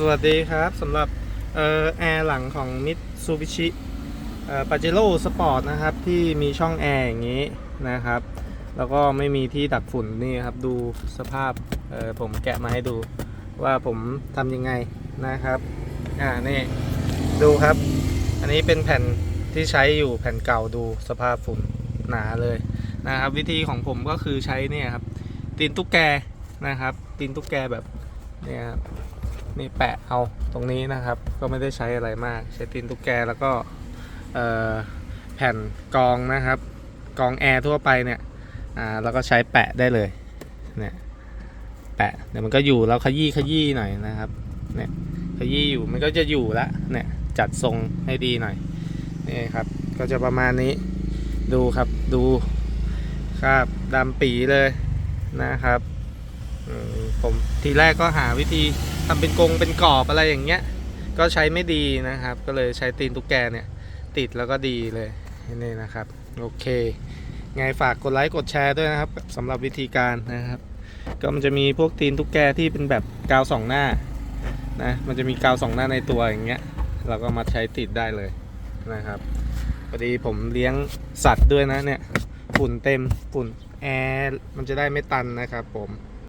สวัสดีครับสำหรับออแอร์หลังของ Mitsubishi เอ่อ Pajero Sport นะครับ ที่มีช่องแอร์อย่างนี้นะครับ แล้วก็ไม่มีที่ดักฝุ่นนี่ครับ ดูสภาพออผมแกะมาให้ดูว่าผมทำยังไงนะครับอ่านี่ดูครับ อันนี้เป็นแผ่นที่ใช้อยู่แผ่นเก่าดูสภาพฝุ่นหนาเลยนะครับ วิธีของผมก็คือใช้เนี่ยครับตีนตุ๊กแกนะครับตีนตุ๊กแกแบบเนี่ยครับ นี่แปะเอาตรงนี้นะครับ ก็ไม่ได้ใช้อะไรมาก ใช้ตีนตุ๊กแกแล้วก็แผ่นกองนะครับกองแอร์ทั่วไปเนี่ยอ่าแล้วก็ใช้แปะได้เลยเนี่ยแปะเดี๋ยวมันก็อยู่แล้วขยี้ขยี้หน่อยนะครับเนี่ยขยี้อยู่มันก็จะอยู่ละเนี่ยจัดทรงให้ดีหน่อยนี่ครับก็จะประมาณนี้ดูครับดูครับดำปีเลยนะครับ ผมทีแรกก็หาวิธีทำเป็นกรงเป็นกรอบอะไรอย่างเงี้ย ก็ใช้ไม่ดีนะครับ ก็เลยใช้ตีนตุ๊กแกเนี่ย ติดแล้วก็ดีเลยนี่นะครับ โอเค ไงฝากกดไลค์กดแชร์ด้วยนะครับสำหรับวิธีการนะครับ ก็มันจะมีพวกตีนตุ๊กแกที่เป็นแบบกาวสองหน้านะมันจะมีกาวสองหน้าในตัวอย่างเงี้ย เราก็มาใช้ติดได้เลยนะครับพอดีผมเลี้ยงสัตว์ด้วยนะเนี่ยฝุ่นเต็มฝุ่นแอร์มันจะได้ไม่ตันนะครับผม